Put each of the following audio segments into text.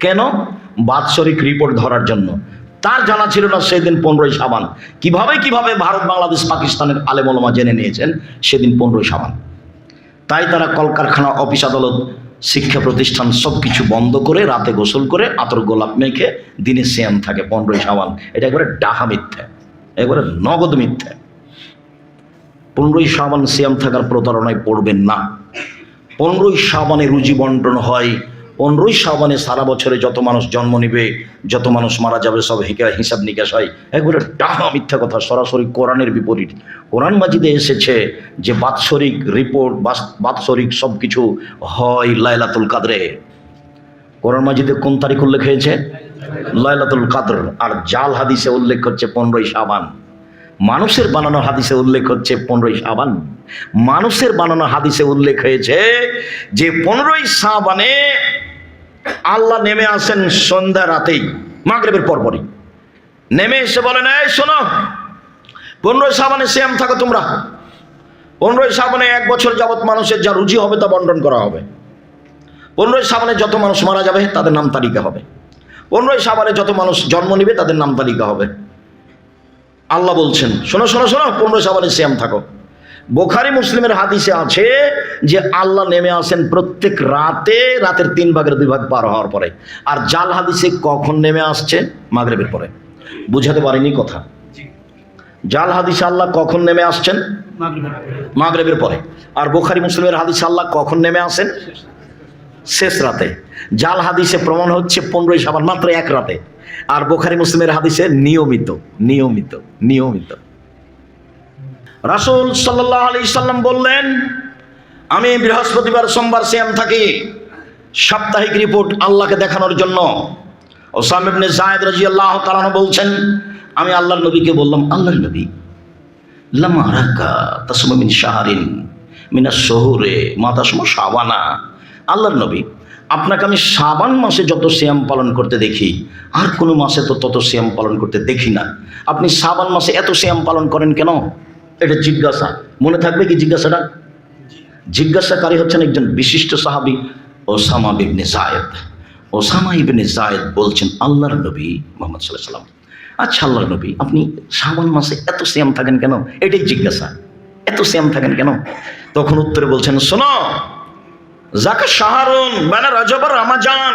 কেন? বাৎসরিক রিপোর্ট ধরার জন্য। তার জানা ছিল না সেদিন পনেরোই সাবান। কীভাবে কীভাবে ভারত, বাংলাদেশ, পাকিস্তানের আলেমলমা জেনে নিয়েছেন? সেদিন পনেরোই সাবান। তাই তারা কলকারখানা, অফিস, আদালত, শিক্ষা প্রতিষ্ঠান সব কিছু বন্ধ করে রাতে গোসল করে আতর গোলাপ মেখে দিনে শ্যাম থাকে পনেরোই সাবান। এটা একবারে ডাহা মিথ্যা। একবারে নগদ মিথ্যা। পনেরোই সাবান শ্যাম থাকার প্রতারণায় পড়বেন না। পনেরোই সাবানে রুজি বন্টন হয় পনেরোই সাবানে সারা বছরে যত মানুষ জন্ম নেবে, যত মানুষ মারা যাবে, সব হিসাব নিকাশ হয়। একবারে ডাহা মিথ্যা কথা, সরাসরি কোরআনের বিপরীত। কোরআন মাজিদে এসেছে যে বাৎসরিক রিপোর্ট বাৎসরিক সব কিছু হয় লাইলাতুল কাদরে। কোরআন মাজিদে কোন তারিখ উল্লেখ হয়েছে? লাইলাতুল কাদর। আর জাল হাদিসে উল্লেখ হচ্ছে পনেরোই সাবান মানুষের বানানো হাদিসে উল্লেখ হচ্ছে পনেরোই সাবান মানুষের বানানো হাদিসে উল্লেখ হয়েছে যে পনেরোই সাবানে আল্লাহ নেমে আসেন সন্ধ্যা রাতেই, মাগরেবের পরপরই। নেমে এসে বলেন, এই শোনো, পনেরোই সাবানে শ্যাম থাকো তোমরা। পনেরোই সাবানে এক বছর যাবৎ মানুষের যা রুচি হবে তা বন্টন করা হবে। পনেরোই সাবানে যত মানুষ মারা যাবে, তাদের নাম তালিকা হবে। পনেরোই সাবানে যত মানুষ জন্ম নিবে, তাদের নাম তালিকা হবে। আল্লাহ বলছেন, শোনো শোনো শোনো, পনেরোই সাবানে শ্যাম থাকো। বোখারি মুসলিমের হাদিসে আছে যে আল্লাহ নেমে আসেন প্রত্যেক রাতে, রাতের তিন ভাগের দুই ভাগ পার হওয়ার পরে। আর জাল হাদিসে কখন নেমে আসছে? মাগরেবের পরে। বুঝাতে পারিনি কথা। জাল হাদিসে আল্লাহ কখন নেমে আসছেন? মাগরেবের পরে। আর বোখারি মুসলিমের হাদিসে আল্লাহ কখন নেমে আসেন? শেষ রাতে। জাল হাদিসে প্রমাণ হচ্ছে পনেরোই সাবান মাত্র এক রাতে। আর বোখারি মুসলিমের হাদিসে নিয়মিত নিয়মিত নিয়মিত। রাসূল সাল্লাহ আলি সাল্লাম বললেন, আমি বৃহস্পতিবার সোমবার শ্যাম থাকি, সাপ্তাহিক রিপোর্ট আল্লাহকে দেখানোর জন্য। ওসাম ইবনে জায়েদ রাদিয়াল্লাহু তাআলা বলছেন, আমি আল্লাহর নবীকে বললাম, আল্লাহর নবী, লামা রাকা তাসমা মিন শাহরিন মিনা শহুরে মাতাসমা শাবানা। আল্লাহর নবী, আপনাকে আমি সাবান মাসে যত শ্যাম পালন করতে দেখি, আর কোনো মাসে তো তত শ্যাম পালন করতে দেখি না। আপনি সাবান মাসে এত শ্যাম পালন করেন কেন? এটা জিজ্ঞাসা। মনে থাকবে কি জিজ্ঞাসাটা? জিজ্ঞাসাকারী হচ্ছেন একজন বিশিষ্ট সাহাবী, Osama ibn Zaid. Osama ibn Zaid বলছেন, আল্লাহর নবী মোহাম্মদ সাল্লাহ সাল্লাম আচ্ছা আল্লাহর নবী, আপনি শ্রাবণ মাসে এত শ্যাম থাকেন কেন? এটাই জিজ্ঞাসা। এত শ্যাম থাকেন কেন? তখন উত্তরে বলছেন, শোনো, যাকে সাহারুন মানে রজবর রামাজান।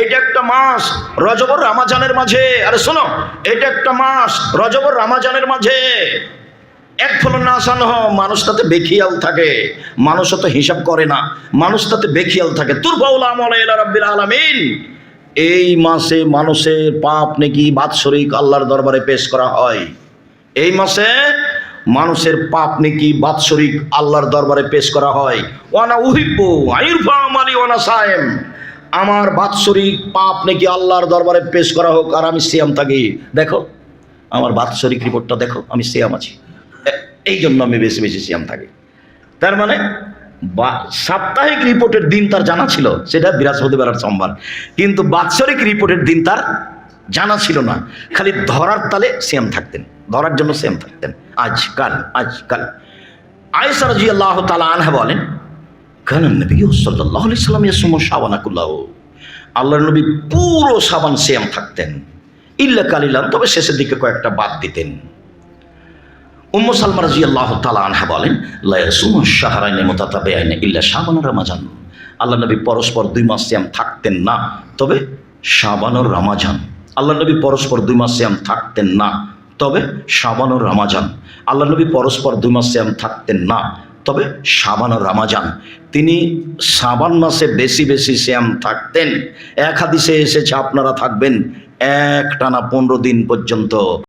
এটা একটা মাস রজবর রামাজানের মাঝে। আরে শোনো, এটা একটা মাস রজবর রামাজানের মাঝে। এক ফলন না আসানো, মানুষ তাতে বেখিয়াল থাকে। মানুষ তো হিসাব করে না। মানুষ তাতে বেখিয়াল থাকে। তুরফাউল আমল এলা রাব্বিল আলামিন। এই মাসে মানুষের পাপ নাকি বাৎসরিক আল্লাহর দরবারে পেশ করা হয়। এই মাসে মানুষের পাপ নাকি বাৎসরিক আল্লাহর দরবারে পেশ করা হয়। ওয়ানা আমালি ওয়ানা সায়েম আমার বাৎসরিক পাপ নাকি আল্লাহর দরবারে পেশ করা হোক আর আমি সিয়াম থাকি। দেখো, আমার বাৎসরিক রিপোর্টটা দেখো, আমি সিয়াম আছি। এই জন্য আমি বেশি বেশি সিয়াম থাকি। তার মানে বা সাপ্তাহিক রিপোর্টের দিন তার জানা ছিল, সেটা বৃহস্পতিবার আর সোমবার। কিন্তু বাৎসরিক রিপোর্টের দিন তার জানা ছিল না। খালি ধরার তালে সেম থাকতেন, ধরার জন্য সেম থাকতেন। আজ কাল আজ কাল আয়েশা রাজি আল্লাহ তালা আনহা বলেন নবী সাবানাকুল্লাহ আল্লাহর নবী পুরো সাবান সেম থাকতেন। ইল্লা কালিলাম তবে শেষের দিকে কয়েকটা বাদ দিতেন। উম্ম সালমা রাজি আল্লাহ তালা আনহা বলেন লায়াসুম শাহরাইনে মোতাতাবে আইনে ইল্লা শাবান রামাজান। আল্লাহ নবী পরস্পর দুই মাস শ্যাম থাকতেন না, তবে শাবানর রামাজান। আল্লাহ নবী পরস্পর দুই মাস শ্যাম থাকতেন না, তবে শাবানর রামাজান। আল্লাহ নবী পরস্পর দুই মাস শ্যাম থাকতেন না, তবে শাবান ও রামাজান। তিনি সাবান মাসে বেশি বেশি শ্যাম থাকতেন। এক হাদিসে এসেছে, আপনারা থাকবেন এক টানা পনেরো দিন পর্যন্ত।